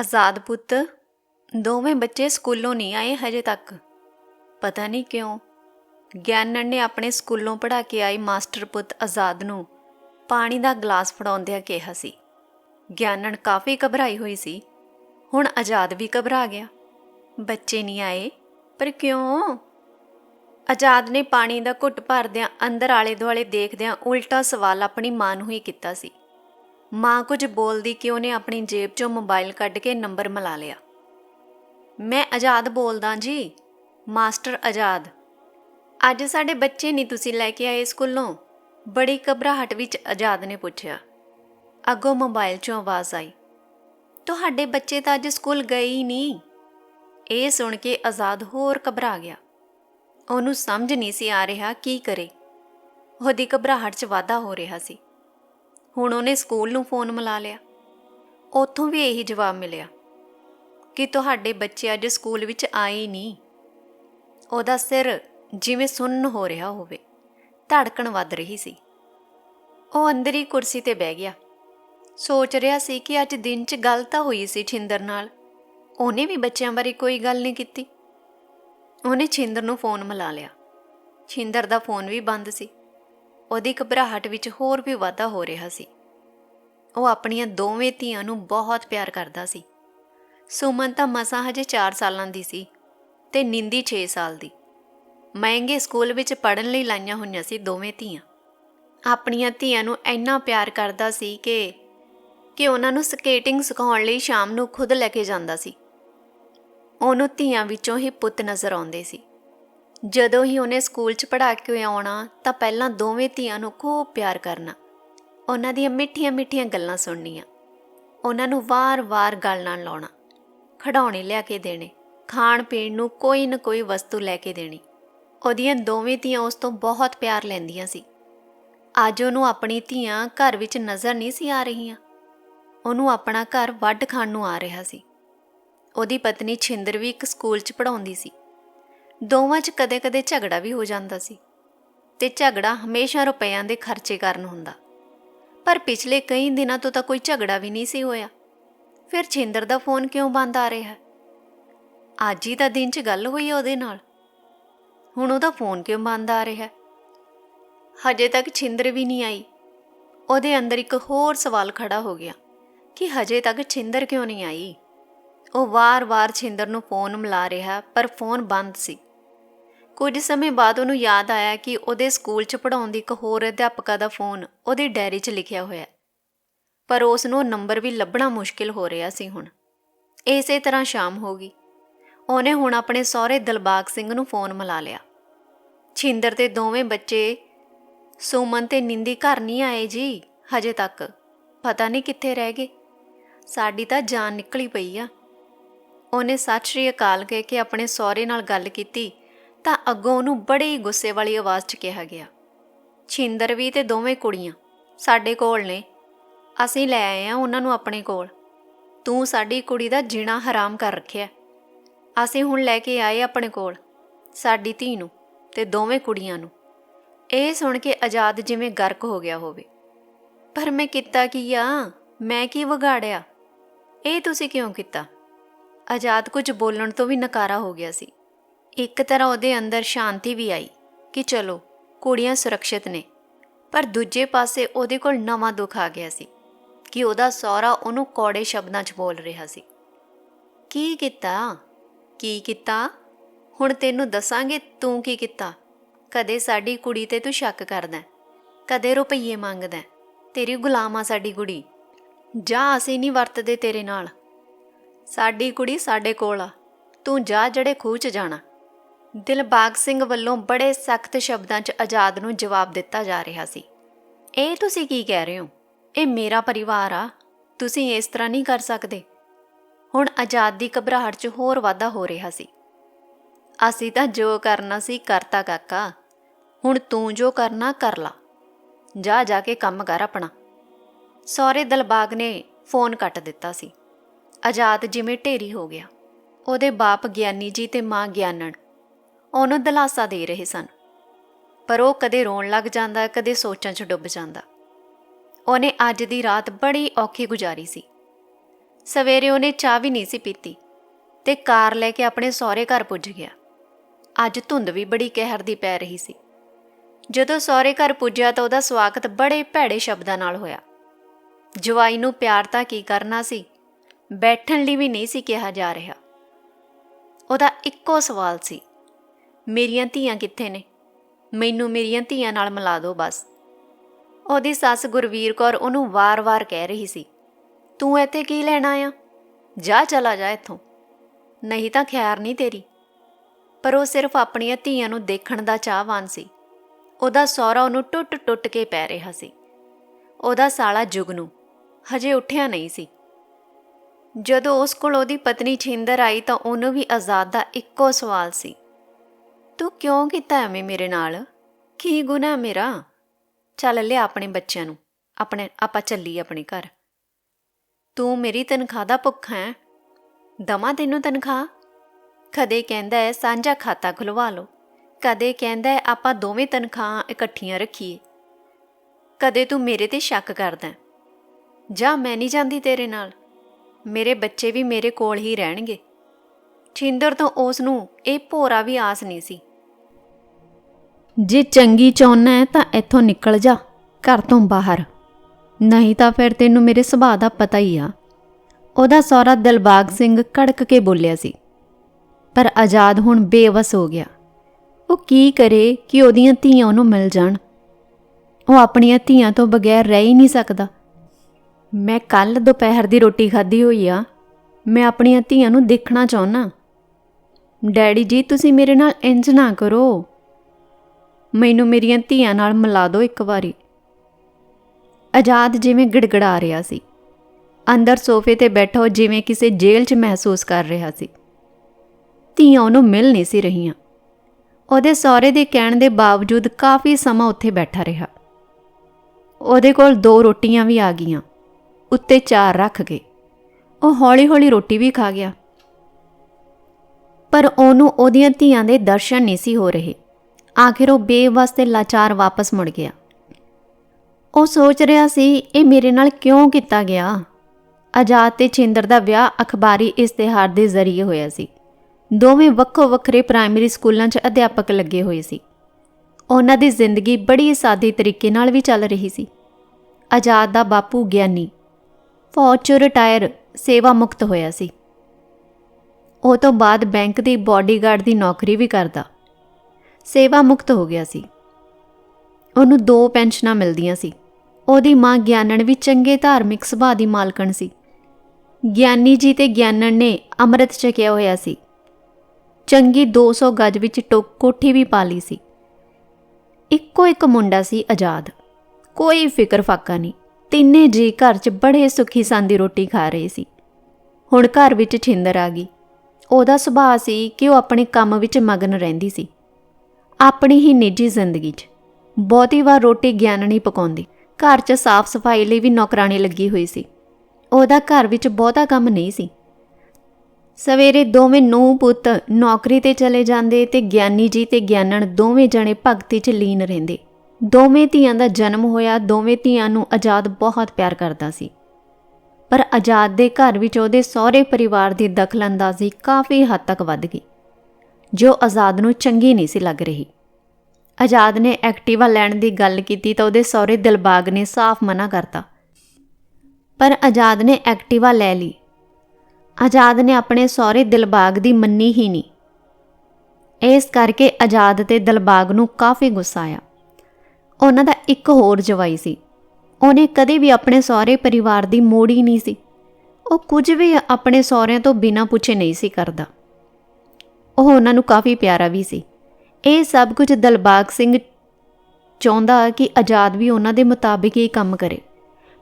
ਆਜ਼ਾਦ ਪੁੱਤ, ਦੋਵੇਂ ਬੱਚੇ ਸਕੂਲੋਂ ਨਹੀਂ ਆਏ ਹਜੇ ਤੱਕ। ਪਤਾ ਨਹੀਂ ਕਿਉਂ ਗਿਆਨਣ ਨੇ ਆਪਣੇ ਸਕੂਲੋਂ ਪੜ੍ਹਾ ਕੇ ਆਈ ਮਾਸਟਰ ਪੁੱਤ ਆਜ਼ਾਦ ਨੂੰ ਪਾਣੀ ਦਾ ਗਲਾਸ ਫੜਾਉਂਦਿਆਂ ਕਿਹਾ ਸੀ। ਗਿਆਨਨ ਕਾਫੀ ਘਬਰਾਈ ਹੋਈ ਸੀ। ਹੁਣ ਆਜ਼ਾਦ ਵੀ ਘਬਰਾ ਗਿਆ। ਬੱਚੇ ਨਹੀਂ ਆਏ, ਪਰ ਕਿਉਂ? ਆਜ਼ਾਦ ਨੇ ਪਾਣੀ ਦਾ ਘੁੱਟ ਭਰਦਿਆਂ ਅੰਦਰ ਆਲੇ ਦੁਆਲੇ ਦੇਖਦਿਆਂ ਉਲਟਾ ਸਵਾਲ ਆਪਣੀ ਮਾਂ ਨੂੰ ਹੀ ਕੀਤਾ ਸੀ। ਮਾਂ ਕੁਝ ਬੋਲਦੀ ਕਿ ਉਹਨੇ ਆਪਣੀ ਜੇਬ 'ਚੋਂ ਮੋਬਾਈਲ ਕੱਢ ਕੇ ਨੰਬਰ ਮਿਲਾ ਲਿਆ। ਮੈਂ ਆਜ਼ਾਦ ਬੋਲਦਾ ਜੀ, ਮਾਸਟਰ ਆਜ਼ਾਦ। ਅੱਜ ਸਾਡੇ ਬੱਚੇ ਨਹੀਂ ਤੁਸੀਂ ਲੈ ਕੇ ਆਏ ਸਕੂਲੋਂ। ਬੜੀ ਘਬਰਾਹਟ ਵਿੱਚ ਆਜ਼ਾਦ ਨੇ ਪੁੱਛਿਆ। ਅੱਗੋਂ ਮੋਬਾਈਲ 'ਚੋਂ ਆਵਾਜ਼ ਆਈ। ਤੁਹਾਡੇ ਬੱਚੇ ਤਾਂ ਅੱਜ ਸਕੂਲ ਗਏ ਹੀ ਨਹੀਂ। ਇਹ ਸੁਣ ਕੇ ਆਜ਼ਾਦ ਹੋਰ ਘਬਰਾ ਗਿਆ। ਉਹਨੂੰ ਸਮਝ ਨਹੀਂ ਸੀ ਆ ਰਿਹਾ ਕੀ ਕਰੇ। ਉਹਦੀ ਘਬਰਾਹਟ 'ਚ ਵਾਧਾ ਹੋ ਰਿਹਾ ਸੀ। ਹੁਣ ਉਹਨੇ ਸਕੂਲ ਨੂੰ ਫੋਨ ਮਿਲਾ ਲਿਆ। ਉੱਥੋਂ ਵੀ ਇਹੀ ਜਵਾਬ ਮਿਲਿਆ ਕਿ ਤੁਹਾਡੇ ਬੱਚੇ ਅੱਜ ਸਕੂਲ ਵਿੱਚ ਆਏ ਨਹੀਂ। ਉਹਦਾ ਸਿਰ ਜਿਵੇਂ ਸੁੰਨ ਹੋ ਰਿਹਾ ਹੋਵੇ, ਧੜਕਣ ਵੱਧ ਰਹੀ ਸੀ। ਉਹ ਅੰਦਰ ਹੀ ਕੁਰਸੀ ਤੇ ਬਹਿ ਗਿਆ। ਸੋਚ ਰਿਹਾ ਸੀ ਕਿ ਅੱਜ ਦਿਨ 'ਚ ਗੱਲ ਤਾਂ ਹੋਈ ਸੀ ਛਿੰਦਰ ਨਾਲ। ਉਹਨੇ ਵੀ ਬੱਚਿਆਂ ਬਾਰੇ ਕੋਈ ਗੱਲ ਨਹੀਂ ਕੀਤੀ। ਉਹਨੇ ਛਿੰਦਰ ਨੂੰ ਫੋਨ ਮਿਲਾ ਲਿਆ। ਛਿੰਦਰ ਦਾ ਫੋਨ ਵੀ ਬੰਦ ਸੀ। ਉਹਦੀ ਘਬਰਾਹਟ ਵਿੱਚ ਹੋਰ ਵੀ ਵਾਧਾ ਹੋ ਰਿਹਾ ਸੀ। ਉਹ ਆਪਣੀਆਂ ਦੋਵੇਂ ਧੀਆਂ ਨੂੰ ਬਹੁਤ ਪਿਆਰ ਕਰਦਾ ਸੀ। ਸੁਮਨ ਤਾਂ ਮਸਾਂ ਹਜੇ 4 ਸਾਲਾਂ ਦੀ ਸੀ ਤੇ ਨਿੰਦੀ 6 ਸਾਲ ਦੀ। ਮਹਿੰਗੇ ਸਕੂਲ ਵਿੱਚ ਪੜਨ ਲਈ ਲਾਈਆਂ ਹੋਈਆਂ ਸੀ ਦੋਵੇਂ ਧੀਆਂ। ਆਪਣੀਆਂ ਧੀਆਂ ਨੂੰ ਇੰਨਾ ਪਿਆਰ ਕਰਦਾ ਸੀ ਕਿ ਕਿ ਉਹਨਾਂ ਨੂੰ ਸਕੇਟਿੰਗ ਸਿਖਾਉਣ ਲਈ ਸ਼ਾਮ ਨੂੰ ਖੁਦ ਲੈ ਕੇ ਜਾਂਦਾ ਸੀ। ਉਹਨੂੰ ਧੀਆਂ ਵਿੱਚੋਂ ਹੀ ਪੁੱਤ ਨਜ਼ਰ ਆਉਂਦੇ ਸੀ। ਜਦੋਂ ਹੀ ਉਹਨੇ ਸਕੂਲ 'ਚ ਪੜ੍ਹਾ ਕੇ ਆਉਣਾ, ਤਾਂ ਪਹਿਲਾਂ ਦੋਵੇਂ ਧੀਆਂ ਨੂੰ ਖੂਬ ਪਿਆਰ ਕਰਨਾ। ਉਹਨਾਂ ਦੀਆਂ ਮਿੱਠੀਆਂ-ਮਿੱਠੀਆਂ ਗੱਲਾਂ ਸੁਣਨੀਆਂ। ਉਹਨਾਂ ਨੂੰ ਵਾਰ-ਵਾਰ ਗੱਲ ਨਾਲ ਲਾਉਣਾ, ਖਿਡੌਣੇ ਲਿਆ ਕੇ ਦੇਣੇ, ਖਾਣ ਪੀਣ ਨੂੰ ਕੋਈ ਨਾ ਕੋਈ ਵਸਤੂ ਲੈ ਕੇ ਦੇਣੀ। ਉਹਦੀਆਂ ਦੋਵੇਂ ਧੀਆਂ ਉਸ ਤੋਂ ਬਹੁਤ ਪਿਆਰ ਲੈਂਦੀਆਂ ਸੀ। ਅੱਜ ਉਹਨੂੰ ਆਪਣੀ ਧੀਆਂ ਘਰ ਵਿੱਚ ਨਜ਼ਰ ਨਹੀਂ ਸੀ ਆ ਰਹੀਆਂ। ਉਹਨੂੰ ਆਪਣਾ ਘਰ ਵੱਢ ਖਾਣ ਨੂੰ ਆ ਰਿਹਾ ਸੀ। ਉਹਦੀ ਪਤਨੀ ਛਿੰਦਰ ਵੀ ਇੱਕ ਸਕੂਲ 'ਚ ਪੜ੍ਹਾਉਂਦੀ ਸੀ। ਦੋਵਾਂ 'ਚ ਕਦੇ-ਕਦੇ ਝਗੜਾ ਵੀ ਹੋ ਜਾਂਦਾ ਸੀ ਤੇ ਝਗੜਾ ਹਮੇਸ਼ਾ ਰੁਪਈਆਂ ਦੇ ਖਰਚੇ ਕਾਰਨ ਹੁੰਦਾ। ਪਰ ਪਿਛਲੇ ਕਈ ਦਿਨਾਂ ਤੋਂ ਤਾਂ ਕੋਈ ਝਗੜਾ ਵੀ ਨਹੀਂ ਸੀ ਹੋਇਆ। ਫਿਰ ਛਿੰਦਰ ਦਾ ਫੋਨ ਕਿਉਂ ਬੰਦ ਆ ਰਿਹਾ? ਅੱਜ ਹੀ ਤਾਂ ਦਿਨ 'ਚ ਗੱਲ ਹੋਈ ਹੈ ਉਹਦੇ ਨਾਲ। ਹੁਣ ਉਹਦਾ ਫੋਨ ਕਿਉਂ ਬੰਦ ਆ ਰਿਹਾ? ਹਜੇ ਤੱਕ ਛਿੰਦਰ ਵੀ ਨਹੀਂ ਆਈ। ਉਹਦੇ ਅੰਦਰ ਇੱਕ ਹੋਰ ਸਵਾਲ ਖੜਾ ਹੋ ਗਿਆ ਕਿ ਹਜੇ ਤੱਕ ਛਿੰਦਰ ਕਿਉਂ ਨਹੀਂ ਆਈ? ਉਹ ਵਾਰ-ਵਾਰ ਛਿੰਦਰ ਨੂੰ ਫੋਨ ਮਿਲਾ ਰਿਹਾ, ਪਰ ਫੋਨ ਬੰਦ ਸੀ। ਕੁਝ ਸਮੇਂ ਬਾਅਦ ਉਹਨੂੰ ਯਾਦ ਆਇਆ ਕਿ ਉਹਦੇ ਸਕੂਲ 'ਚ ਪੜਾਉਂਦੀ ਇੱਕ ਹੋਰ ਅਧਿਆਪਕਾ ਦਾ ਫੋਨ ਉਹਦੀ ਡਾਇਰੀ 'ਚ ਲਿਖਿਆ ਹੋਇਆ ਪਰ ਉਸ ਨੂੰ ਨੰਬਰ ਵੀ ਲੱਭਣਾ ਮੁਸ਼ਕਿਲ ਹੋ ਰਿਹਾ ਸੀ ਹੁਣ। ਇਸੇ ਤਰ੍ਹਾਂ ਸ਼ਾਮ ਹੋ ਗਈ। ਉਹਨੇ ਹੁਣ ਆਪਣੇ ਸਹੁਰੇ ਦਿਲਬਾਗ ਸਿੰਘ ਨੂੰ ਫੋਨ ਮਿਲਾ ਲਿਆ। ਛਿੰਦਰ ਤੇ ਦੋਵੇਂ ਬੱਚੇ, ਸੁਮਨ ਤੇ ਨਿੰਦੀ ਘਰ ਨਹੀਂ ਆਏ ਜੀ, ਹਜੇ ਤੱਕ। ਪਤਾ ਨਹੀਂ ਕਿੱਥੇ ਰਹਿ ਗਏ। ਸਾਡੀ ਤਾਂ ਜਾਨ ਨਿਕਲੀ ਪਈ ਆ। ਉਹਨੇ ਸਤਿ ਸ਼੍ਰੀ ਅਕਾਲ ਕਹਿ ਕੇ ਆਪਣੇ ਸਹੁਰੇ ਨਾਲ ਗੱਲ ਕੀਤੀ। ਤਾਂ ਅੱਗੋਂ ਉਹਨੂੰ ਬੜੀ ਗੁੱਸੇ ਵਾਲੀ ਆਵਾਜ਼ 'ਚ ਕਿਹਾ ਗਿਆ, ਛਿੰਦਰ ਵੀ ਤੇ ਦੋਵੇਂ ਕੁੜੀਆਂ ਸਾਡੇ ਕੋਲ ਨੇ, ਅਸੀਂ ਲੈ ਆਏ ਆ ਉਹਨਾਂ ਨੂੰ ਆਪਣੇ ਕੋਲ। ਤੂੰ ਸਾਡੀ ਕੁੜੀ ਦਾ ਜੀਣਾ ਹਰਾਮ ਕਰ ਰੱਖਿਆ। ਅਸੀਂ ਹੁਣ ਲੈ ਕੇ ਆਏ ਆਪਣੇ ਕੋਲ, ਸਾਡੀ ਧੀ ਨੂੰ ਤੇ ਦੋਵੇਂ ਕੁੜੀਆਂ ਨੂੰ। ਇਹ ਸੁਣ ਕੇ ਆਜ਼ਾਦ ਜਿਵੇਂ ਗਰਕ ਹੋ ਗਿਆ ਹੋਵੇ। ਪਰ ਮੈਂ ਕੀਤਾ ਕੀ ਆ? ਮੈਂ ਕੀ ਵਿਗਾੜਿਆ? ਇਹ ਤੁਸੀਂ ਕਿਉਂ ਕੀਤਾ? ਆਜ਼ਾਦ ਕੁਝ ਬੋਲਣ ਤੋਂ ਵੀ ਨਕਾਰਾ ਹੋ ਗਿਆ ਸੀ। ਇੱਕ ਤਰ੍ਹਾਂ ਉਹਦੇ ਅੰਦਰ ਸ਼ਾਂਤੀ ਵੀ ਆਈ ਕਿ ਚਲੋ, ਕੁੜੀਆਂ ਸੁਰੱਖਿਅਤ ਨੇ। ਪਰ ਦੂਜੇ ਪਾਸੇ ਉਹਦੇ ਕੋਲ ਨਵਾਂ ਦੁੱਖ ਆ ਗਿਆ ਸੀ ਕਿ ਉਹਦਾ ਸਹੁਰਾ ਉਹਨੂੰ ਕੌੜੇ ਸ਼ਬਦਾਂ 'ਚ ਬੋਲ ਰਿਹਾ ਸੀ। ਕੀ ਕੀਤਾ? ਕੀ ਕੀਤਾ? ਹੁਣ ਤੈਨੂੰ ਦੱਸਾਂਗੇ ਤੂੰ ਕੀ ਕੀਤਾ? ਕਦੇ ਸਾਡੀ ਕੁੜੀ ਤੇ ਤੂੰ ਸ਼ੱਕ ਕਰਦਾ ਕਦੇ ਰੁਪਈਏ ਮੰਗਦਾ ਤੇਰੀ ਗੁਲਾਮ ਆ ਸਾਡੀ ਕੁੜੀ। ਜਾ ਅਸੀਂ ਨਹੀਂ ਵਰਤਦੇ ਤੇਰੇ ਨਾਲ। ਸਾਡੀ ਕੁੜੀ ਸਾਡੇ ਕੋਲ ਆ। ਤੂੰ ਜਾ ਜਿਹੜੇ ਖੂਹ 'ਚ ਜਾਣਾ। ਦਿਲਬਾਗ ਸਿੰਘ ਵੱਲੋਂ ਬੜੇ ਸਖਤ ਸ਼ਬਦਾਂ 'ਚ ਆਜ਼ਾਦ ਨੂੰ ਜਵਾਬ ਦਿੱਤਾ ਜਾ ਰਿਹਾ ਸੀ। ਇਹ ਤੁਸੀਂ ਕੀ ਕਹਿ ਰਹੇ ਹੋ? ਇਹ ਮੇਰਾ ਪਰਿਵਾਰ ਆ। ਤੁਸੀਂ ਇਸ ਤਰ੍ਹਾਂ ਨਹੀਂ ਕਰ ਸਕਦੇ। ਹੁਣ ਆਜ਼ਾਦ ਦੀ ਘਬਰਾਹਟ 'ਚ ਹੋਰ ਵਾਧਾ ਹੋ ਰਿਹਾ ਸੀ। ਅਸੀਂ ਤਾਂ ਜੋ ਕਰਨਾ ਸੀ ਕਰਤਾ ਕਾਕਾ। ਹੁਣ ਤੂੰ ਜੋ ਕਰਨਾ ਕਰ ਲਾ। ਜਾ ਜਾ ਕੇ ਕੰਮ ਕਰ ਆਪਣਾ। ਸਹੁਰੇ ਦਿਲਬਾਗ ਨੇ ਫੋਨ ਕੱਟ ਦਿੱਤਾ ਸੀ। ਆਜ਼ਾਦ ਜਿਵੇਂ ਢੇਰੀ ਹੋ ਗਿਆ। ਉਹਦੇ ਬਾਪ ਗਿਆਨੀ ਜੀ ਤੇ ਮਾਂ ਗਿਆਨਣ। ਉਹਨੂੰ ਦਿਲਾਸਾ ਦੇ ਰਹੇ ਸਨ। ਪਰ ਉਹ ਕਦੇ ਰੋਣ ਲੱਗ ਜਾਂਦਾ, ਕਦੇ ਸੋਚਾਂ 'ਚ ਡੁੱਬ ਜਾਂਦਾ। ਉਹਨੇ ਅੱਜ ਦੀ ਰਾਤ ਬੜੀ ਔਖੀ ਗੁਜ਼ਾਰੀ ਸੀ। ਸਵੇਰੇ ਉਹਨੇ ਚਾਹ ਵੀ ਨਹੀਂ ਸੀ ਪੀਤੀ ਤੇ ਕਾਰ ਲੈ ਕੇ ਆਪਣੇ ਸਹੁਰੇ ਘਰ ਪੁੱਜ ਗਿਆ। ਅੱਜ ਧੁੰਦ ਵੀ ਬੜੀ ਕਹਿਰ ਦੀ ਪੈ ਰਹੀ ਸੀ। ਜਦੋਂ ਸਹੁਰੇ ਘਰ ਪੁੱਜਿਆ ਤਾਂ ਉਹਦਾ ਸਵਾਗਤ ਬੜੇ ਭੈੜੇ ਸ਼ਬਦਾਂ ਨਾਲ ਹੋਇਆ। ਜਵਾਈ ਨੂੰ ਪਿਆਰ ਤਾਂ ਕੀ ਕਰਨਾ ਸੀ? ਬੈਠਣ ਲਈ ਵੀ ਨਹੀਂ ਸੀ ਕਿਹਾ ਜਾ ਰਿਹਾ। ਉਹਦਾ ਇੱਕੋ ਸਵਾਲ ਸੀ ਮੇਰੀਆਂ ਧੀਆਂ ਕਿੱਥੇ ਨੇ? ਮੈਨੂੰ ਮੇਰੀਆਂ ਧੀਆਂ ਨਾਲ ਮਿਲਾ ਦਿਓ ਬਸ। ਉਹਦੀ ਸੱਸ ਗੁਰਵੀਰ ਕੌਰ ਉਹਨੂੰ ਵਾਰ-ਵਾਰ ਕਹਿ ਰਹੀ ਸੀ, ਤੂੰ ਇੱਥੇ ਕੀ ਲੈਣਾ ਆ ਜਾ ਚਲਾ ਜਾ ਇੱਥੋਂ। ਨਹੀਂ ਤਾਂ ਖੈਰ ਨਹੀਂ ਤੇਰੀ। ਪਰ ਉਹ ਸਿਰਫ ਆਪਣੀਆਂ ਧੀਆਂ ਨੂੰ ਦੇਖਣ ਦਾ ਚਾਹਵਾਨ ਸੀ। ਉਹਦਾ ਸਹੁਰਾ ਉਹਨੂੰ ਟੁੱਟ-ਟੁੱਟ ਕੇ ਪੈ ਰਿਹਾ ਸੀ। ਉਹਦਾ ਸਾਲਾ ਜੁਗਨੂ ਹਜੇ ਉੱਠਿਆ ਨਹੀਂ ਸੀ। ਜਦੋਂ ਉਸ ਕੋਲ ਉਹਦੀ ਪਤਨੀ ਛਿੰਦਰ ਆਈ ਤਾਂ ਉਹਨੂੰ ਵੀ ਆਜ਼ਾਦ ਦਾ ਇੱਕੋ ਸਵਾਲ ਸੀ। ਤੂੰ ਕਿਉਂ ਕੀਤਾ ਐਵੇਂ ਮੇਰੇ ਨਾਲ? ਕੀ ਗੁਨਾਹ ਮੇਰਾ? ਚੱਲ ਲਿਆ ਆਪਣੇ ਬੱਚਿਆਂ ਨੂੰ। ਆਪਣੇ, ਆਪਾਂ ਚੱਲੀ ਆਪਣੇ ਘਰ। ਤੂੰ ਮੇਰੀ ਤਨਖਾਹ ਦਾ ਭੁੱਖਾ ਹੈ? ਦਮਾ ਤੈਨੂੰ ਤਨਖਾਹ? ਕਦੇ ਕਹਿੰਦਾ ਹੈ, ਸਾਂਝਾ ਖਾਤਾ ਖੁਲਵਾ ਲਓ। ਕਦੇ ਕਹਿੰਦਾ ਹੈ, ਆਪਾਂ ਦੋਵੇਂ ਤਨਖਾਹਾਂ ਇਕੱਠੀਆਂ ਰੱਖੀਏ। ਕਦੇ ਤੂੰ ਮੇਰੇ ਤੇ ਸ਼ੱਕ ਕਰਦਾ ਜਾਂ, ਮੈਂ ਨਹੀਂ ਜਾਂਦੀ ਤੇਰੇ ਨਾਲ। ਮੇਰੇ ਬੱਚੇ ਵੀ ਮੇਰੇ ਕੋਲ ਹੀ ਰਹਿਣਗੇ। ਛਿੰਦਰ ਤੋਂ ਉਸ ਨੂੰ ਇਹ ਭੋਰਾ ਵੀ ਆਸ ਨਹੀਂ ਸੀ। ਜੇ ਚੰਗੀ ਚਾਹੁੰਨਾ ਹੈ ਤਾਂ ਇੱਥੋਂ ਨਿਕਲ ਜਾ, ਘਰ ਤੋਂ ਬਾਹਰ। ਨਹੀਂ ਤਾਂ ਫਿਰ ਤੈਨੂੰ ਮੇਰੇ ਸੁਭਾਅ ਦਾ ਪਤਾ ਹੀ ਆ। ਉਹਦਾ ਸਹੁਰਾ ਦਿਲਬਾਗ ਸਿੰਘ ਕੜਕ ਕੇ ਬੋਲਿਆ ਸੀ। ਪਰ ਆਜ਼ਾਦ ਹੁਣ ਬੇਵਸ ਹੋ ਗਿਆ। ਉਹ ਕੀ ਕਰੇ ਕਿ ਉਹਦੀਆਂ ਧੀਆਂ ਉਹਨੂੰ ਮਿਲ ਜਾਣ? ਉਹ ਆਪਣੀਆਂ ਧੀਆਂ ਤੋਂ ਬਗੈਰ ਰਹਿ ਹੀ ਨਹੀਂ ਸਕਦਾ। ਮੈਂ ਕੱਲ ਦੁਪਹਿਰ ਦੀ ਰੋਟੀ ਖਾਧੀ ਹੋਈ ਆ। ਮੈਂ ਆਪਣੀਆਂ ਧੀਆਂ ਨੂੰ ਦੇਖਣਾ ਚਾਹੁੰਨਾ ਡੈਡੀ ਜੀ, ਤੁਸੀਂ ਮੇਰੇ ਨਾਲ ਇੰਜ ਨਾ ਕਰੋ। ਮੈਨੂੰ ਮੇਰੀਆਂ ਧੀਆਂ ਨਾਲ ਮਿਲਾ ਦਿਓ ਇੱਕ ਵਾਰੀ। ਆਜ਼ਾਦ ਜਿਵੇਂ ਗੜਗੜਾ ਰਿਹਾ ਸੀ। ਅੰਦਰ ਸੋਫੇ ਤੇ ਬੈਠਾ ਉਹ ਜਿਵੇਂ ਕਿਸੇ ਜੇਲ੍ਹ 'ਚ ਮਹਿਸੂਸ ਕਰ ਰਿਹਾ ਸੀ। ਧੀਆਂ ਉਹਨੂੰ ਮਿਲ ਨਹੀਂ ਸੀ ਰਹੀਆਂ। ਉਹਦੇ ਸਹੁਰੇ ਦੇ ਕਹਿਣ ਦੇ ਬਾਵਜੂਦ ਕਾਫੀ ਸਮਾਂ ਉੱਥੇ ਬੈਠਾ ਰਿਹਾ। ਉਹਦੇ ਕੋਲ ਦੋ ਰੋਟੀਆਂ ਵੀ ਆ ਗਈਆਂ। ਉੱਤੇ ਚਾਰ ਰੱਖ ਗਏ ਉਹ ਹੌਲੀ-ਹੌਲੀ ਰੋਟੀ ਵੀ ਖਾ ਗਿਆ। ਪਰ ਉਹਨੂੰ ਉਹਦੀਆਂ ਧੀਆਂ ਦੇ ਦਰਸ਼ਨ ਨਹੀਂ ਸੀ ਹੋ ਰਹੇ। ਆਖਿਰ ਉਹ ਬੇਵਸ ਤੇ ਲਾਚਾਰ ਵਾਪਸ ਮੁੜ ਗਿਆ। ਉਹ ਸੋਚ ਰਿਹਾ ਸੀ, ਇਹ ਮੇਰੇ ਨਾਲ ਕਿਉਂ ਕੀਤਾ ਗਿਆ? ਆਜ਼ਾਦ ਤੇ ਛਿੰਦਰ ਦਾ ਵਿਆਹ ਅਖਬਾਰੀ ਇਸ਼ਤਿਹਾਰ ਦੇ ਜ਼ਰੀਏ ਹੋਇਆ ਸੀ। ਦੋਵੇਂ ਵੱਖੋ ਵੱਖਰੇ ਪ੍ਰਾਇਮਰੀ ਸਕੂਲਾਂ 'ਚ ਅਧਿਆਪਕ ਲੱਗੇ ਹੋਏ ਸੀ। ਉਹਨਾਂ ਦੀ ਜ਼ਿੰਦਗੀ ਬੜੀ ਸਾਦੇ ਤਰੀਕੇ ਨਾਲ ਵੀ ਚੱਲ ਰਹੀ ਸੀ। ਆਜ਼ਾਦ ਦਾ ਬਾਪੂ ਗਿਆਨੀ, ਫੌਜ 'ਚੋਂ ਰਿਟਾਇਰ, ਸੇਵਾ ਮੁਕਤ ਹੋਇਆ ਸੀ। ਉਹ ਤੋਂ ਬਾਅਦ ਬੈਂਕ ਦੀ ਬਾਡੀਗਾਰਡ ਦੀ ਨੌਕਰੀ ਵੀ ਕਰਦਾ। ਸੇਵਾ ਮੁਕਤ ਹੋ ਗਿਆ ਸੀ। ਉਹਨੂੰ ਦੋ ਪੈਨਸ਼ਨਾਂ ਮਿਲਦੀਆਂ ਸੀ। ਉਹਦੀ ਮਾਂ ਗਿਆਨਣ ਵੀ ਚੰਗੇ ਧਾਰਮਿਕ ਸੁਭਾਅ ਦੀ ਮਾਲਕਣ ਸੀ। ਗਿਆਨੀ ਜੀ ਤੇ ਗਿਆਨਣ ਨੇ ਅੰਮ੍ਰਿਤ ਛਕਿਆ ਹੋਇਆ ਸੀ। ਚੰਗੀ 200 ਗਜ ਵਿੱਚ ਟੋਕ ਕੋਠੀ ਵੀ ਪਾ ਲਈ ਸੀ। ਇੱਕੋ ਇੱਕ ਮੁੰਡਾ ਸੀ ਆਜ਼ਾਦ। ਕੋਈ ਫਿਕਰ ਫਾਕਾ ਨਹੀਂ। ਤਿੰਨੇ ਜੀ ਘਰ 'ਚ ਬੜੇ ਸੁਖੀ ਸਾਂਦੀ ਰੋਟੀ ਖਾ ਰਹੇ ਸੀ। ਹੁਣ ਘਰ ਵਿੱਚ ਛਿੰਦਰ ਆ ਗਈ। ਉਹਦਾ ਸੁਭਾਅ ਸੀ ਕਿ ਉਹ ਆਪਣੇ ਕੰਮ ਵਿੱਚ ਮਗਨ ਰਹਿੰਦੀ ਸੀ। ਆਪਣੀ ਹੀ ਨਿੱਜੀ ਜ਼ਿੰਦਗੀ 'ਚ ਬਹੁਤੀ ਵਾਰ ਰੋਟੀ ਗਿਆਨਣੀ ਪਕਾਉਂਦੀ। ਘਰ 'ਚ ਸਾਫ਼ ਸਫ਼ਾਈ ਲਈ ਵੀ ਨੌਕਰਾਨੀ ਲੱਗੀ ਹੋਈ ਸੀ। ਉਹਦਾ ਘਰ ਵਿੱਚ ਬਹੁਤਾ ਕੰਮ ਨਹੀਂ ਸੀ। ਸਵੇਰੇ ਦੋਵੇਂ ਨੂੰਹ ਪੁੱਤ ਨੌਕਰੀ ਤੇ ਚਲੇ ਜਾਂਦੇ ਤੇ ਗਿਆਨੀ ਜੀ ਤੇ ਗਿਆਨਣ ਦੋਵੇਂ ਜਣੇ ਭਗਤੀ 'ਚ ਲੀਨ ਰਹਿੰਦੇ। ਦੋਵੇਂ ਧੀਆਂ ਦਾ ਜਨਮ ਹੋਇਆ, ਦੋਵੇਂ ਧੀਆਂ ਨੂੰ ਆਜ਼ਾਦ ਬਹੁਤ ਪਿਆਰ ਕਰਦਾ ਸੀ। ਪਰ ਆਜ਼ਾਦ ਦੇ ਘਰ ਵਿੱਚ ਉਹਦੇ ਸਹੁਰੇ ਪਰਿਵਾਰ ਦੀ ਦਖਲਅੰਦਾਜ਼ੀ ਕਾਫੀ ਹੱਦ ਤੱਕ ਵੱਧ ਗਈ, ਜੋ ਆਜ਼ਾਦ ਨੂੰ ਚੰਗੀ ਨਹੀਂ ਸੀ ਲੱਗ ਰਹੀ। ਆਜ਼ਾਦ ਨੇ ਐਕਟਿਵਾ ਲੈਣ ਦੀ ਗੱਲ ਕੀਤੀ ਤਾਂ ਉਹਦੇ ਸਹੁਰੇ ਦਿਲਬਾਗ ਨੇ ਸਾਫ਼ ਮਨਾ ਕਰਤਾ। ਪਰ ਆਜ਼ਾਦ ਨੇ ਐਕਟਿਵਾ ਲੈ ਲਈ। ਆਜ਼ਾਦ ਨੇ ਆਪਣੇ ਸਹੁਰੇ ਦਿਲਬਾਗ ਦੀ ਮੰਨੀ ਹੀ ਨਹੀਂ। ਇਸ ਕਰਕੇ ਆਜ਼ਾਦ ਤੇ ਦਿਲਬਾਗ ਨੂੰ ਕਾਫੀ ਗੁੱਸਾ ਆਇਆ। ਉਹਨਾਂ ਦਾ ਇੱਕ ਹੋਰ ਜਵਾਈ ਸੀ ਉਹਨੇ ਕਦੇ ਵੀ ਆਪਣੇ ਸਹੁਰੇ ਪਰਿਵਾਰ ਦੀ ਮੋੜੀ ਨਹੀਂ ਸੀ। ਉਹ ਕੁਝ ਵੀ ਆਪਣੇ ਸਹੁਰਿਆਂ ਤੋਂ ਬਿਨਾਂ ਪੁੱਛੇ ਨਹੀਂ ਸੀ ਕਰਦਾ। ਉਹ ਉਹਨਾਂ ਨੂੰ ਕਾਫੀ ਪਿਆਰਾ ਵੀ ਸੀ। ਇਹ ਸਭ ਕੁਝ ਦਿਲਬਾਗ ਸਿੰਘ ਚਾਹੁੰਦਾ ਕਿ ਆਜ਼ਾਦ ਵੀ ਉਹਨਾਂ ਦੇ ਮੁਤਾਬਿਕ ਹੀ ਕੰਮ ਕਰੇ।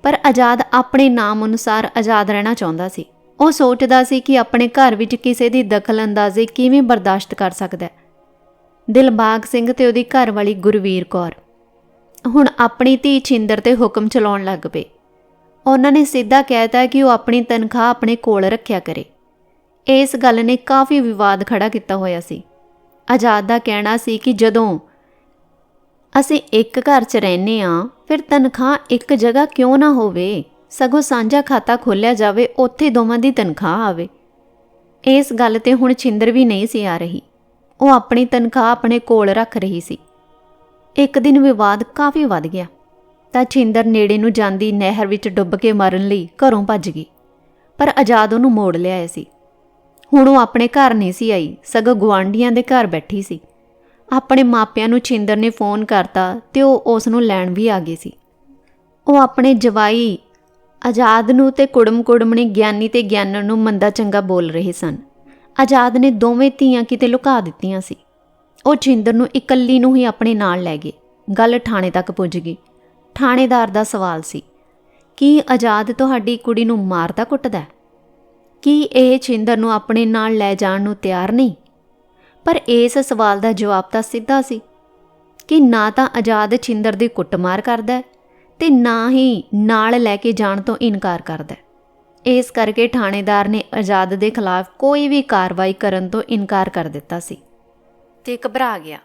ਪਰ ਆਜ਼ਾਦ ਆਪਣੇ ਨਾਮ ਅਨੁਸਾਰ ਆਜ਼ਾਦ ਰਹਿਣਾ ਚਾਹੁੰਦਾ ਸੀ। ਉਹ ਸੋਚਦਾ ਸੀ ਕਿ ਆਪਣੇ ਘਰ ਵਿੱਚ ਕਿਸੇ ਦੀ ਦਖਲਅੰਦਾਜ਼ੀ ਕਿਵੇਂ ਬਰਦਾਸ਼ਤ ਕਰ ਸਕਦਾ ਹੈ। ਦਿਲਬਾਗ ਸਿੰਘ ਤੇ ਉਹਦੀ ਘਰ ਵਾਲੀ ਗੁਰਵੀਰ ਕੌਰ। ਹੁਣ ਆਪਣੀ ਧੀ ਛਿੰਦਰ ਤੇ ਹੁਕਮ ਚਲਾਉਣ ਲੱਗ ਪਏ। ਉਹਨਾਂ ਨੇ ਸਿੱਧਾ ਕਹਿਤਾ ਕਿ ਉਹ ਆਪਣੀ ਤਨਖਾਹ ਆਪਣੇ ਕੋਲ ਰੱਖਿਆ ਕਰੇ। ਇਸ ਗੱਲ ਨੇ ਕਾਫੀ ਵਿਵਾਦ ਖੜਾ ਕੀਤਾ ਹੋਇਆ ਸੀ। ਆਜ਼ਾਦ ਦਾ ਕਹਿਣਾ ਸੀ ਕਿ ਜਦੋਂ ਅਸੀਂ ਇੱਕ ਘਰ 'ਚ ਰਹਿੰਦੇ ਆ ਫਿਰ ਤਨਖਾਹ ਇੱਕ ਜਗ੍ਹਾ ਕਿਉਂ ਨਾ ਹੋਵੇ? ਸਗੋਂ ਸਾਂਝਾ ਖਾਤਾ ਖੋਲ੍ਹਿਆ ਜਾਵੇ, ਉੱਥੇ ਦੋਵਾਂ ਦੀ ਤਨਖਾਹ ਆਵੇ। ਇਸ ਗੱਲ ਤੇ ਹੁਣ ਛਿੰਦਰ ਵੀ ਨਹੀਂ ਸੀ ਆ ਰਹੀ। ਉਹ ਆਪਣੀ ਤਨਖਾਹ ਆਪਣੇ ਕੋਲ ਰੱਖ ਰਹੀ ਸੀ। ਇੱਕ ਦਿਨ ਵਿਵਾਦ ਕਾਫੀ ਵੱਧ ਗਿਆ। ਤਾਂ ਛਿੰਦਰ ਨੇੜੇ ਨੂੰ ਜਾਂਦੀ ਨਹਿਰ ਵਿੱਚ ਡੁੱਬ ਕੇ ਮਰਨ ਲਈ ਘਰੋਂ ਭੱਜ ਗਈ। ਪਰ ਆਜ਼ਾਦ ਉਹਨੂੰ ਮੋੜ ਲਿਆਇਆ ਸੀ। ਹੁਣ ਉਹ ਆਪਣੇ ਘਰ ਨਹੀਂ ਸੀ ਆਈ, ਸਗੋਂ ਗੁਆਂਢੀਆਂ ਦੇ ਘਰ ਬੈਠੀ ਸੀ। ਆਪਣੇ ਮਾਪਿਆਂ ਨੂੰ ਛਿੰਦਰ ਨੇ ਫੋਨ ਕਰਤਾ ਤੇ ਉਹ ਉਸ ਨੂੰ ਲੈਣ ਵੀ ਆ ਗਏ ਸੀ। ਉਹ ਆਪਣੇ ਜਵਾਈ ਆਜ਼ਾਦ ਨੂੰ ਤੇ ਕੁੜਮ ਕੁੜਮਣੀ ਗਿਆਨੀ ਤੇ ਗਿਆਨਣ ਨੂੰ ਮੰਦਾ ਚੰਗਾ ਬੋਲ ਰਹੇ ਸਨ। ਆਜ਼ਾਦ ਨੇ ਦੋਵੇਂ ਧੀਆਂ ਕਿਤੇ ਲੁਕਾ ਦਿੱਤੀਆਂ ਸੀ। ਉਹ ਛਿੰਦਰ ਨੂੰ ਇਕੱਲੀ ਨੂੰ ਹੀ ਆਪਣੇ ਨਾਲ ਲੈ ਗਏ। ਗੱਲ ਥਾਣੇ ਤੱਕ ਪੁੱਜ ਗਈ। ਥਾਣੇਦਾਰ ਦਾ ਸਵਾਲ ਸੀ, ਕੀ ਆਜ਼ਾਦ ਤੁਹਾਡੀ ਕੁੜੀ ਨੂੰ ਮਾਰਦਾ ਕੁੱਟਦਾ ਕੀ ਇਹ ਛਿੰਦਰ ਨੂੰ ਆਪਣੇ ਨਾਲ ਲੈ ਜਾਣ ਨੂੰ ਤਿਆਰ ਨਹੀਂ? ਪਰ ਇਸ ਸਵਾਲ ਦਾ ਜਵਾਬ ਤਾਂ ਸਿੱਧਾ ਸੀ ਕਿ ਨਾ ਤਾਂ ਆਜ਼ਾਦ ਛਿੰਦਰ ਦੀ ਕੁੱਟਮਾਰ ਕਰਦਾ ਹੈ ਤੇ ਨਾ ਹੀ ਨਾਲ ਲੈ ਕੇ ਜਾਣ ਤੋਂ ਇਨਕਾਰ ਕਰਦਾ ਇਸ ਕਰਕੇ ਥਾਣੇਦਾਰ ਨੇ ਆਜ਼ਾਦ ਦੇ ਖਿਲਾਫ ਕੋਈ ਵੀ ਕਾਰਵਾਈ ਕਰਨ ਤੋਂ ਇਨਕਾਰ ਕਰ ਦਿੱਤਾ ਸੀ। ਤੇ ਘਬਰਾ ਗਿਆ।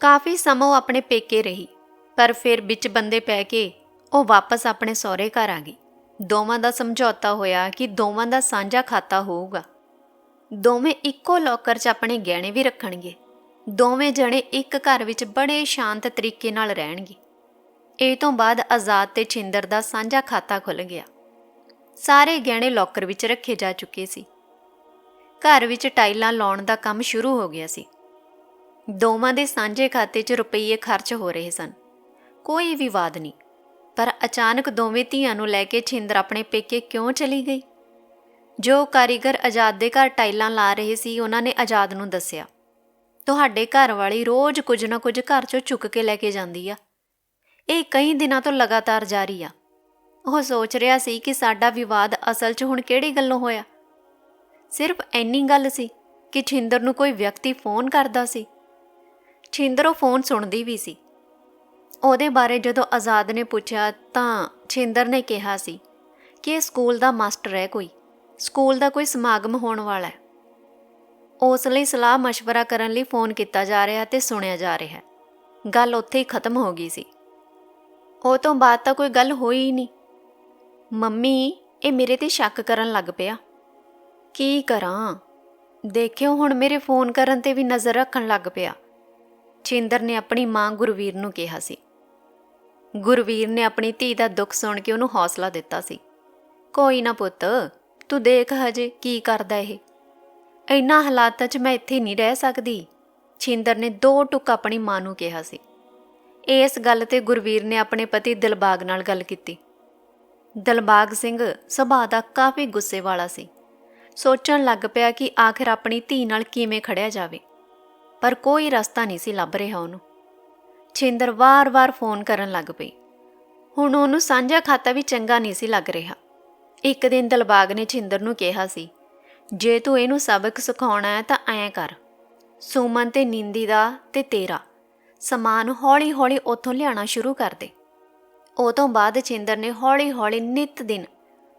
ਕਾਫੀ ਸਮਾਂ ਉਹ ਆਪਣੇ ਪੇਕੇ ਰਹੀ, ਪਰ ਫਿਰ ਵਿੱਚ ਬੰਦੇ ਪੈ ਕੇ ਉਹ ਵਾਪਸ ਆਪਣੇ ਸਹੁਰੇ ਘਰ ਆ ਗਈ। ਦੋਵਾਂ ਦਾ ਸਮਝੌਤਾ ਹੋਇਆ ਕਿ ਦੋਵਾਂ ਦਾ ਸਾਂਝਾ ਖਾਤਾ ਹੋਊਗਾ। ਦੋਵੇਂ ਇੱਕੋ ਲੋਕਰ 'ਚ ਆਪਣੇ ਗਹਿਣੇ ਵੀ ਰੱਖਣਗੇ। ਦੋਵੇਂ ਜਣੇ ਇੱਕ ਘਰ ਵਿੱਚ ਬੜੇ ਸ਼ਾਂਤ ਤਰੀਕੇ ਨਾਲ ਰਹਿਣਗੇ। ਇਹ ਤੋਂ ਬਾਅਦ ਆਜ਼ਾਦ ਤੇ ਛਿੰਦਰ ਦਾ ਸਾਂਝਾ ਖਾਤਾ ਖੁੱਲ ਗਿਆ। ਸਾਰੇ ਗਹਿਣੇ ਲੋਕਰ ਵਿੱਚ ਰੱਖੇ ਜਾ ਚੁੱਕੇ ਸੀ। ਘਰ ਵਿੱਚ ਟਾਈਲਾਂ ਲਾਉਣ ਦਾ ਕੰਮ ਸ਼ੁਰੂ ਹੋ ਗਿਆ ਸੀ। ਦੋਵਾਂ ਦੇ ਸਾਂਝੇ ਖਾਤੇ 'ਚ ਰੁਪਈਏ ਖਰਚ ਹੋ ਰਹੇ ਸਨ। ਕੋਈ ਵਿਵਾਦ ਨਹੀਂ। ਪਰ ਅਚਾਨਕ ਦੋਵੇਂ ਧੀਆਂ ਨੂੰ ਲੈ ਕੇ ਛਿੰਦਰ ਆਪਣੇ ਪੇਕੇ ਕਿਉਂ ਚਲੀ ਗਈ? ਜੋ ਕਾਰੀਗਰ ਆਜ਼ਾਦ ਦੇ ਘਰ ਟਾਈਲਾਂ ਲਾ ਰਹੇ ਸੀ, ਉਹਨਾਂ ਨੇ ਆਜ਼ਾਦ ਨੂੰ ਦੱਸਿਆ, ਤੁਹਾਡੇ ਘਰ ਵਾਲੀ ਰੋਜ਼ ਕੁਝ ਨਾ ਕੁਝ ਘਰ 'ਚੋਂ ਚੁੱਕ ਕੇ ਲੈ ਕੇ ਜਾਂਦੀ ਆ। ਇਹ ਕਈ ਦਿਨਾਂ ਤੋਂ ਲਗਾਤਾਰ ਜਾਰੀ ਆ। ਉਹ ਸੋਚ ਰਿਹਾ ਸੀ ਕਿ ਸਾਡਾ ਵਿਵਾਦ ਅਸਲ 'ਚ ਹੁਣ ਕਿਹੜੀ ਗੱਲੋਂ ਹੋਇਆ? ਸਿਰਫ ਐਨੀ ਗੱਲ ਸੀ ਕਿ ਛਿੰਦਰ ਨੂੰ ਕੋਈ ਵਿਅਕਤੀ ਫੋਨ ਕਰਦਾ ਸੀ। ਛਿੰਦਰ ਉਹ ਫੋਨ ਸੁਣਦੀ ਵੀ ਸੀ। ਉਹਦੇ ਬਾਰੇ ਜਦੋਂ ਆਜ਼ਾਦ ਨੇ ਪੁੱਛਿਆ ਤਾਂ ਛਿੰਦਰ ਨੇ ਕਿਹਾ ਸੀ ਕਿ ਇਹ ਸਕੂਲ ਦਾ ਮਾਸਟਰ ਹੈ ਕੋਈ। ਸਕੂਲ ਦਾ ਕੋਈ ਸਮਾਗਮ ਹੋਣ ਵਾਲਾ ਹੈ। ਉਸ ਲਈ ਸਲਾਹ مشਵਰਾ ਕਰਨ ਲਈ ਫੋਨ ਕੀਤਾ ਜਾ ਰਿਹਾ ਤੇ ਸੁਣਿਆ ਜਾ ਰਿਹਾ ਗੱਲ ਉੱਥੇ ਹੀ ਖਤਮ ਹੋ ਗਈ ਸੀ। ਉਹ ਤੋਂ ਬਾਅਦ ਤਾਂ ਕੋਈ ਗੱਲ ਹੋਈ ਹੀ ਨਹੀਂ। ਮੰਮੀ, ਇਹ ਮੇਰੇ ਤੇ ਸ਼ੱਕ ਕਰਨ ਲੱਗ ਪਿਆ। ਕੀ ਕਰਾਂ? ਦੇਖਿਓ, ਹੁਣ ਮੇਰੇ ਫੋਨ ਕਰਨ ਤੇ ਵੀ ਨਜ਼ਰ ਰੱਖਣ ਲੱਗ ਪਿਆ। ਛਿੰਦਰ ਨੇ ਆਪਣੀ ਮਾਂ ਗੁਰਵੀਰ ਨੂੰ ਕਿਹਾ ਸੀ। ਗੁਰਵੀਰ ਨੇ ਆਪਣੀ ਧੀ ਦਾ ਦੁੱਖ ਸੁਣ ਕੇ ਉਹਨੂੰ ਹੌਸਲਾ ਦਿੱਤਾ ਸੀ। ਕੋਈ ਨਾ ਪੁੱਤ, ਤੂੰ ਦੇਖ ਹਜੇ ਕੀ ਕਰਦਾ ਇਹ। ਇੰਨਾ ਹਾਲਾਤਾਂ 'ਚ ਮੈਂ ਇੱਥੇ ਨਹੀਂ ਰਹਿ ਸਕਦੀ। ਛਿੰਦਰ ਨੇ ਦੋ ਟੁਕ ਆਪਣੀ ਮਾਂ ਨੂੰ ਕਿਹਾ ਸੀ। ਇਸ ਗੱਲ ਤੇ ਗੁਰਵੀਰ ਨੇ ਆਪਣੇ ਪਤੀ ਦਿਲਬਾਗ ਨਾਲ ਗੱਲ ਕੀਤੀ। ਦਿਲਬਾਗ ਸਿੰਘ ਸੁਭਾਅ ਦਾ ਕਾਫੀ ਗੁੱਸੇ ਵਾਲਾ ਸੀ। ਸੋਚਣ ਲੱਗ ਪਿਆ ਕਿ ਆਖਿਰ ਆਪਣੀ ਧੀ ਨਾਲ ਕਿਵੇਂ ਖੜਿਆ ਜਾਵੇ। ਪਰ ਕੋਈ ਰਸਤਾ ਨਹੀਂ ਸੀ ਲੱਭ ਰਿਹਾ ਉਹਨੂੰ। ਛਿੰਦਰ ਵਾਰ-ਵਾਰ ਫੋਨ ਕਰਨ ਲੱਗ ਪਈ। ਹੁਣ ਉਹਨੂੰ ਸਾਂਝਾ ਖਾਤਾ ਵੀ ਚੰਗਾ ਨਹੀਂ ਸੀ ਲੱਗ ਰਿਹਾ। ਇੱਕ ਦਿਨ ਦਿਲਬਾਗ ਨੇ ਛਿੰਦਰ ਨੂੰ ਕਿਹਾ ਸੀ, ਜੇ ਤੂੰ ਇਹਨੂੰ ਸਬਕ ਸਿਖਾਉਣਾ ਹੈ ਤਾਂ ਐਂ ਕਰ। ਸੁਮਨ ਤੇ ਨਿੰਦੀ ਦਾ ਤੇ ਤੇਰਾ ਸਮਾਨ ਹੌਲੀ-ਹੌਲੀ ਉੱਥੋਂ ਲਿਆਣਾ ਸ਼ੁਰੂ ਕਰ ਦੇ। ਉਹ ਤੋਂ ਬਾਅਦ ਛਿੰਦਰ ਨੇ ਹੌਲੀ-ਹੌਲੀ ਨਿਤ ਦਿਨ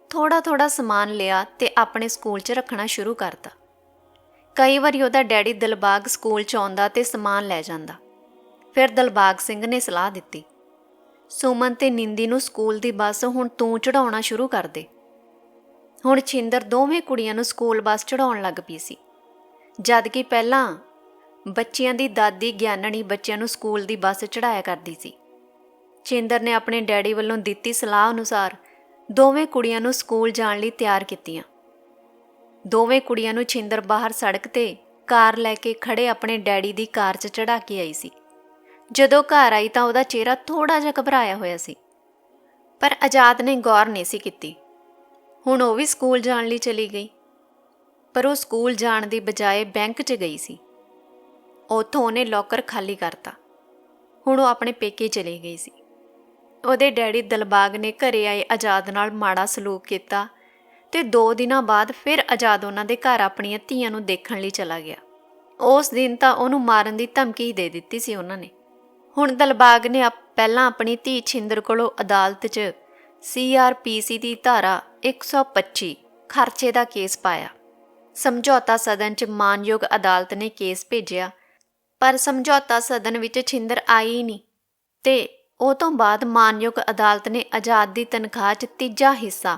ਥੋੜਾ-ਥੋੜਾ ਸਮਾਨ ਲਿਆ ਤੇ ਆਪਣੇ ਸਕੂਲ 'ਚ ਰੱਖਣਾ ਸ਼ੁਰੂ ਕਰਤਾ। ਕਈ ਵਾਰੀ ਉਹਦਾ ਡੈਡੀ ਦਿਲਬਾਗ ਸਕੂਲ 'ਚ ਆਉਂਦਾ ਤੇ ਸਮਾਨ ਲੈ ਜਾਂਦਾ। ਫਿਰ ਦਿਲਬਾਗ ਸਿੰਘ ਨੇ ਸਲਾਹ ਦਿੱਤੀ। ਸੁਮਨ ਤੇ ਨਿੰਦੀ ਨੂੰ ਸਕੂਲ ਦੀ ਬੱਸ ਹੁਣ ਤੂੰ ਚੜਾਉਣਾ ਸ਼ੁਰੂ ਕਰ ਦੇ। ਹੁਣ ਛਿੰਦਰ ਦੋਵੇਂ ਕੁੜੀਆਂ ਨੂੰ ਸਕੂਲ ਬੱਸ ਚੜਾਉਣ ਲੱਗ ਪਈ ਸੀ। ਜਦ ਕਿ ਪਹਿਲਾਂ ਬੱਚਿਆਂ ਦੀ ਦਾਦੀ ਗਿਆਨਣੀ ਬੱਚਿਆਂ ਨੂੰ ਸਕੂਲ ਦੀ ਬੱਸ ਚੜਾਇਆ ਕਰਦੀ ਸੀ। ਛਿੰਦਰ ਨੇ ਆਪਣੇ ਡੈਡੀ ਵੱਲੋਂ ਦਿੱਤੀ ਸਲਾਹ ਅਨੁਸਾਰ ਦੋਵੇਂ ਕੁੜੀਆਂ ਨੂੰ ਸਕੂਲ ਜਾਣ ਲਈ ਤਿਆਰ ਕੀਤੀਆਂ। ਦੋਵੇਂ ਕੁੜੀਆਂ ਨੂੰ ਛਿੰਦਰ ਬਾਹਰ ਸੜਕ ਤੇ ਕਾਰ ਲੈ ਕੇ ਖੜੇ ਆਪਣੇ ਡੈਡੀ ਦੀ ਕਾਰ 'ਚ ਚੜਾ ਕੇ ਆਈ ਸੀ। ਜਦੋਂ ਘਰ ਆਈ ਤਾਂ ਉਹਦਾ ਚਿਹਰਾ ਥੋੜਾ ਜਿਹਾ ਘਬਰਾਇਆ ਹੋਇਆ ਸੀ। ਪਰ ਆਜ਼ਾਦ ਨੇ ਗੌਰ ਨਹੀਂ ਸੀ ਕੀਤੀ। ਹੁਣ ਉਹ ਵੀ ਸਕੂਲ ਜਾਣ ਲਈ ਚਲੀ ਗਈ। ਪਰ ਉਹ ਸਕੂਲ ਜਾਣ ਦੀ ਬਜਾਏ ਬੈਂਕ 'ਚ ਗਈ ਸੀ। ਉੱਥੋਂ ਉਹਨੇ ਲੋਕਰ ਖਾਲੀ ਕਰਤਾ। ਹੁਣ ਉਹ ਆਪਣੇ ਪੇਕੇ ਚਲੀ ਗਈ ਸੀ। ਉਹਦੇ ਡੈਡੀ ਦਿਲਬਾਗ ਨੇ ਘਰੇ ਆਏ ਆਜ਼ਾਦ ਨਾਲ ਮਾੜਾ ਸਲੂਕ ਕੀਤਾ ਤੇ 2 ਦਿਨਾਂ ਬਾਅਦ ਫਿਰ ਆਜ਼ਾਦ ਉਹਨਾਂ ਦੇ ਘਰ ਆਪਣੀਆਂ ਧੀਆਂ ਨੂੰ ਦੇਖਣ ਲਈ ਚਲਾ ਗਿਆ। ਉਸ ਦਿਨ ਤਾਂ ਉਹਨੂੰ ਮਾਰਨ ਦੀ ਧਮਕੀ ਦੇ ਦਿੱਤੀ ਸੀ ਉਹਨਾਂ ਨੇ। ਹੁਣ ਦਿਲਬਾਗ ਨੇ ਆਪ- ਪਹਿਲਾਂ ਆਪਣੀ ਧੀ ਛਿੰਦਰ ਕੋਲੋਂ ਅਦਾਲਤ 'ਚ ਸੀਆਰਪੀਸੀ ਦੀ ਧਾਰਾ 125 ਖਰਚੇ ਦਾ ਕੇਸ ਪਾਇਆ। ਸਮਝੌਤਾ ਸਦਨ 'ਚ ਮਾਨਯੋਗ ਅਦਾਲਤ ਨੇ ਕੇਸ ਭੇਜਿਆ, ਪਰ ਸਮਝੌਤਾ ਸਦਨ ਵਿੱਚ ਛਿੰਦਰ ਆਈ ਨਹੀਂ ਤੇ ਉਹ ਤੋਂ ਬਾਅਦ ਮਾਨਯੋਗ ਅਦਾਲਤ ਨੇ ਆਜ਼ਾਦ ਦੀ ਤਨਖਾਹ 'ਚ ਤੀਜਾ ਹਿੱਸਾ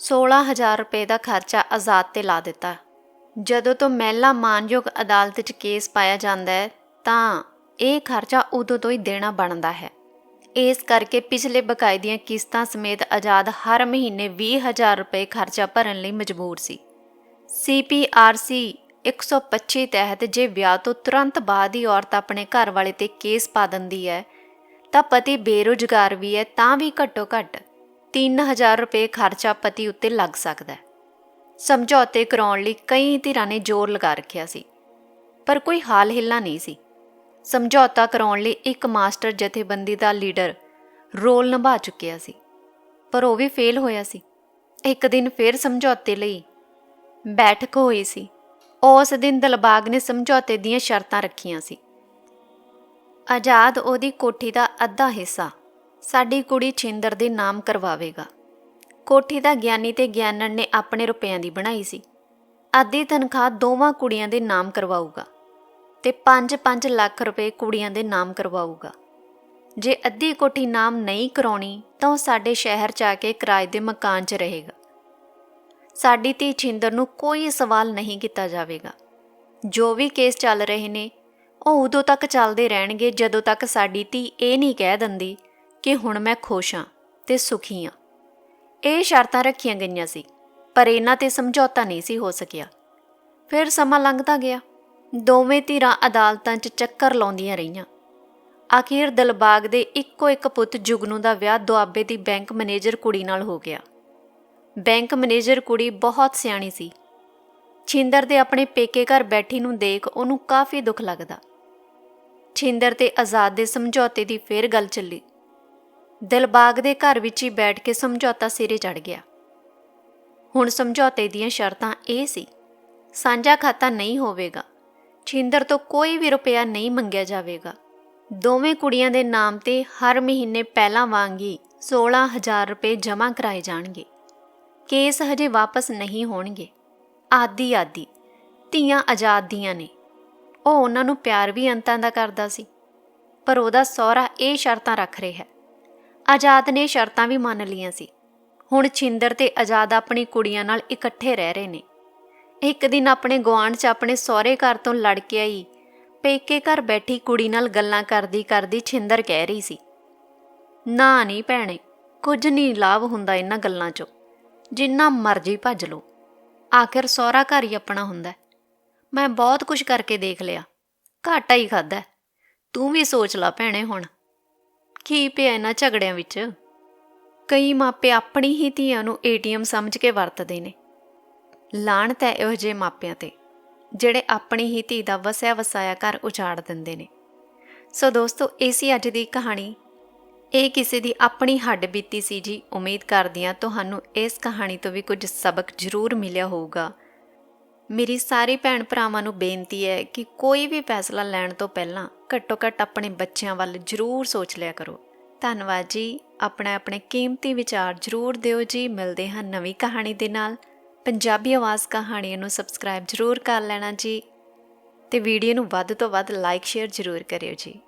16000 ਰੁਪਏ ਦਾ ਖਰਚਾ ਆਜ਼ਾਦ ਤੇ ਲਾ ਦਿੱਤਾ। ਜਦੋਂ ਤੋਂ ਮਹਿਲਾ ਮਾਨਯੋਗ ਅਦਾਲਤ 'ਚ ਕੇਸ ਪਾਇਆ ਜਾਂਦਾ ਹੈ, ਤਾਂ ਇਹ ਖਰਚਾ ਉਦੋਂ ਤੋਂ ਹੀ ਦੇਣਾ ਬਣਦਾ ਹੈ। ਇਸ ਕਰਕੇ ਪਿਛਲੇ ਬਕਾਏ ਦੀਆਂ ਕਿਸ਼ਤਾਂ ਸਮੇਤ ਆਜ਼ਾਦ ਹਰ ਮਹੀਨੇ 20000 ਰੁਪਏ ਖਰਚਾ ਭਰਨ ਲਈ ਮਜਬੂਰ ਸੀ। CPRC 125 ਤਹਿਤ ਜੇ ਵਿਆਹ ਤੋਂ ਤੁਰੰਤ ਬਾਅਦ ਹੀ ਔਰਤ ਆਪਣੇ ਘਰ ਵਾਲੇ ਤੇ ਕੇਸ ਪਾ ਦਿੰਦੀ ਹੈ ਤਾਂ ਪਤੀ ਬੇਰੁਜ਼ਗਾਰ ਵੀ ਹੈ, ਤਾਂ ਵੀ ਘੱਟੋ ਘੱਟ 3000 ਰੁਪਏ ਖਰਚਾ ਪਤੀ ਉੱਤੇ ਲੱਗ ਸਕਦਾ ਹੈ। ਸਮਝੌਤੇ ਕਰਾਉਣ ਲਈ ਕਈ ਧਿਰਾਂ ਨੇ ਜ਼ੋਰ ਲਗਾ ਰੱਖਿਆ ਸੀ, ਪਰ ਕੋਈ ਹਾਲ ਹਿੱਲਾ ਨਹੀਂ ਸੀ। ਸਮਝੌਤਾ ਕਰਾਉਣ ਲਈ ਇੱਕ ਮਾਸਟਰ ਜਥੇਬੰਦੀ ਦਾ ਲੀਡਰ ਰੋਲ ਨਿਭਾ ਚੁੱਕਿਆ ਸੀ, ਪਰ ਉਹ ਵੀ ਫੇਲ ਹੋਇਆ ਸੀ। ਇੱਕ ਦਿਨ ਫਿਰ ਸਮਝੌਤੇ ਲਈ ਬੈਠਕ ਹੋਈ ਸੀ। ਉਸ ਦਿਨ ਦਲਬਾਗ ਨੇ ਸਮਝੌਤੇ ਦੀਆਂ ਸ਼ਰਤਾਂ ਰੱਖੀਆਂ ਸੀ। ਆਜ਼ਾਦ ਉਹਦੀ ਕੋਠੀ ਦਾ ਅੱਧਾ ਹਿੱਸਾ ਸਾਡੀ ਕੁੜੀ ਛਿੰਦਰ ਦੇ ਨਾਮ ਕਰਵਾਵੇਗਾ। ਕੋਠੀ ਦਾ ਗਿਆਨੀ ਤੇ ਗਿਆਨਣ ਨੇ ਆਪਣੇ ਰੁਪਿਆਂ ਦੀ ਬਣਾਈ ਸੀ। ਅੱਧੀ ਤਨਖਾਹ ਦੋਵਾਂ ਕੁੜੀਆਂ ਦੇ ਨਾਮ ਕਰਵਾਊਗਾ ਤੇ 5-5 ਲੱਖ ਰੁਪਏ ਕੁੜੀਆਂ ਦੇ ਨਾਮ ਕਰਵਾਊਗਾ। ਜੇ ਅੱਧੀ ਕੋਠੀ ਨਾਮ ਨਹੀਂ ਕਰਾਉਣੀ ਤਾਂ ਉਹ ਸਾਡੇ ਸ਼ਹਿਰ 'ਚ ਆ ਕੇ ਕਿਰਾਏ ਦੇ ਮਕਾਨ 'ਚ ਰਹੇਗਾ। ਸਾਡੀ ਧੀ ਛਿੰਦਰ ਨੂੰ ਕੋਈ ਸਵਾਲ ਨਹੀਂ ਕੀਤਾ ਜਾਵੇਗਾ। ਜੋ ਵੀ ਕੇਸ ਚੱਲ ਰਹੇ ਨੇ ਉਹ ਉਦੋਂ ਤੱਕ ਚੱਲਦੇ ਰਹਿਣਗੇ ਜਦੋਂ ਤੱਕ ਸਾਡੀ ਧੀ ਇਹ ਨਹੀਂ ਕਹਿ ਦਿੰਦੀ ਕਿ ਹੁਣ ਮੈਂ ਖੁਸ਼ ਹਾਂ ਤੇ ਸੁਖੀ ਹਾਂ। ਇਹ ਸ਼ਰਤਾਂ ਰੱਖੀਆਂ ਗਈਆਂ ਸੀ, ਪਰ ਇਹਨਾਂ ਤੇ ਸਮਝੌਤਾ ਨਹੀਂ ਸੀ ਹੋ ਸਕਿਆ। ਫਿਰ ਸਮਾਂ ਲੰਘਦਾ ਗਿਆ। ਦੋਵੇਂ ਧਿਰਾਂ ਅਦਾਲਤਾਂ 'ਚ ਚੱਕਰ ਲਾਉਂਦੀਆਂ ਰਹੀਆਂ। ਆਖਿਰ ਦਲਬਾਗ ਦੇ ਇੱਕੋ ਇੱਕ ਪੁੱਤ ਜੁਗਨੂ ਦਾ ਵਿਆਹ ਦੁਆਬੇ ਦੀ ਬੈਂਕ ਮੈਨੇਜਰ ਕੁੜੀ ਨਾਲ ਹੋ ਗਿਆ। ਬੈਂਕ ਮੈਨੇਜਰ ਕੁੜੀ ਬਹੁਤ ਸਿਆਣੀ ਸੀ। ਛਿੰਦਰ ਦੇ ਆਪਣੇ ਪੇਕੇ ਘਰ ਬੈਠੀ ਨੂੰ ਦੇਖ ਉਹਨੂੰ ਕਾਫੀ ਦੁੱਖ ਲੱਗਦਾ। ਛਿੰਦਰ ਤੇ ਆਜ਼ਾਦ ਦੇ ਸਮਝੌਤੇ ਦੀ ਫੇਰ ਗੱਲ ਚੱਲੀ। ਦਿਲਬਾਗ ਦੇ ਘਰ ਵਿੱਚ ਹੀ ਬੈਠ ਕੇ ਸਮਝੌਤਾ ਸਿਰੇ ਚੜ ਗਿਆ। ਹੁਣ ਸਮਝੌਤੇ ਦੀਆਂ ਸ਼ਰਤਾਂ ਇਹ ਸੀ, ਸਾਂਝਾ ਖਾਤਾ ਨਹੀਂ ਹੋਵੇਗਾ, ਛਿੰਦਰ ਤੋਂ ਕੋਈ ਵੀ ਰੁਪਇਆ ਨਹੀਂ ਮੰਗਿਆ ਜਾਵੇਗਾ। ਦੋਵੇਂ ਕੁੜੀਆਂ ਦੇ ਨਾਮ ਤੇ ਹਰ ਮਹੀਨੇ ਪਹਿਲਾਂ ਵਾਂਗ ਵਾਂਗੀ 16000 ਰੁਪਏ ਜਮ੍ਹਾਂ ਕਰਾਏ ਜਾਣਗੇ। ਕੇਸ ਹਜੇ ਵਾਪਸ ਨਹੀਂ ਹੋਣਗੇ। ਆਦੀ ਆਦੀ, ਧੀਆਂ ਆਜ਼ਾਦ ਦੀਆਂ ਨੇ। ਉਹ ਉਹਨਾਂ ਨੂੰ ਪਿਆਰ ਵੀ ਅੰਤਾਂ ਦਾ ਕਰਦਾ ਸੀ। ਪਰ ਉਹਦਾ ਸਹੁਰਾ ਇਹ ਸ਼ਰਤਾਂ ਰੱਖ ਰਿਹਾ। ਹੈ ਆਜ਼ਾਦ ਨੇ ਸ਼ਰਤਾਂ ਵੀ ਮੰਨ ਲਈਆਂ ਸੀ। ਹੁਣ ਛਿੰਦਰ ਤੇ ਆਜ਼ਾਦ ਆਪਣੀ ਕੁੜੀਆਂ ਨਾਲ ਇਕੱਠੇ ਰਹਿ ਰਹੇ ਨੇ। ਇੱਕ ਦਿਨ ਆਪਣੇ ਗੁਆਂਢ 'ਚ ਆਪਣੇ ਸਹੁਰੇ ਘਰ ਤੋਂ ਲੜ ਕੇ ਆਈ। ਪੇਕੇ ਘਰ ਬੈਠੀ ਕੁੜੀ ਨਾਲ ਗੱਲਾਂ ਕਰਦੀ ਕਰਦੀ ਛਿੰਦਰ ਕਹਿ ਰਹੀ ਸੀ, ਨਾ ਨਹੀਂ ਭੈਣੇ, ਕੁਝ ਨਹੀਂ ਲਾਭ ਹੁੰਦਾ ਇਹਨਾਂ ਗੱਲਾਂ 'ਚੋਂ। ਜਿੰਨਾ ਮਰਜ਼ੀ ਭੱਜ ਲਓ। ਆਖਿਰ ਸਹੁਰਾ ਘਰ ਹੀ ਆਪਣਾ ਹੁੰਦਾ ਮੈਂ ਬਹੁਤ ਕੁਝ ਕਰਕੇ ਦੇਖ ਲਿਆ। ਘਾਟਾ ਹੀ ਖਾਦਾ ਤੂੰ ਵੀ ਸੋਚ ਲੈ ਭੈਣੇ ਹੁਣ। ਕੀ ਪਿਆ ਇਹਨਾਂ ਝਗੜਿਆਂ ਵਿੱਚ? ਕਈ ਮਾਪੇ ਆਪਣੀ ਹੀ ਧੀਆਂ ਨੂੰ ਏਟੀਐਮ ਸਮਝ ਕੇ ਵਰਤਦੇ ਨੇ। ਲਾਣਤ ਹੈ ਇਹੋ ਜਿਹੇ ਮਾਪਿਆਂ ਤੇ, ਜਿਹੜੇ ਆਪਣੀ ਹੀ ਧੀ ਦਾ ਵਸਿਆ ਵਸਾਇਆ ਘਰ ਉਜਾੜ ਦਿੰਦੇ ਨੇ। ਸੋ ਦੋਸਤੋ, ਇਹ ਸੀ ਅੱਜ ਦੀ ਕਹਾਣੀ। ਇਹ ਕਿਸੇ ਦੀ ਆਪਣੀ ਹੱਡ ਬੀਤੀ ਸੀ ਜੀ। ਉਮੀਦ ਕਰਦੀ ਹਾਂ ਤੁਹਾਨੂੰ ਇਸ ਕਹਾਣੀ ਤੋਂ ਵੀ ਕੁਝ ਸਬਕ ਜ਼ਰੂਰ ਮਿਲਿਆ ਹੋਊਗਾ। ਮੇਰੀ ਸਾਰੇ ਭੈਣ ਭਰਾਵਾਂ ਨੂੰ ਬੇਨਤੀ ਹੈ ਕਿ ਕੋਈ ਵੀ ਫੈਸਲਾ ਲੈਣ ਤੋਂ ਪਹਿਲਾਂ ਘੱਟੋ ਘੱਟ ਆਪਣੇ ਬੱਚਿਆਂ ਵੱਲ ਜ਼ਰੂਰ ਸੋਚ ਲਿਆ ਕਰੋ। ਧੰਨਵਾਦ ਜੀ। ਆਪਣਾ ਆਪਣੇ ਕੀਮਤੀ ਵਿਚਾਰ ਜ਼ਰੂਰ ਦਿਓ ਜੀ। ਮਿਲਦੇ ਹਾਂ ਨਵੀਂ ਕਹਾਣੀ ਦੇ ਨਾਲ। ਪੰਜਾਬੀ ਆਵਾਜ਼ ਕਹਾਣੀਆਂ ਨੂੰ ਸਬਸਕ੍ਰਾਈਬ ਜ਼ਰੂਰ ਕਰ ਲੈਣਾ ਜੀ। ਤੇ ਵੀਡੀਓ ਨੂੰ ਵੱਧ ਤੋਂ ਵੱਧ ਲਾਈਕ ਸ਼ੇਅਰ ਜ਼ਰੂਰ ਕਰਿਓ ਜੀ।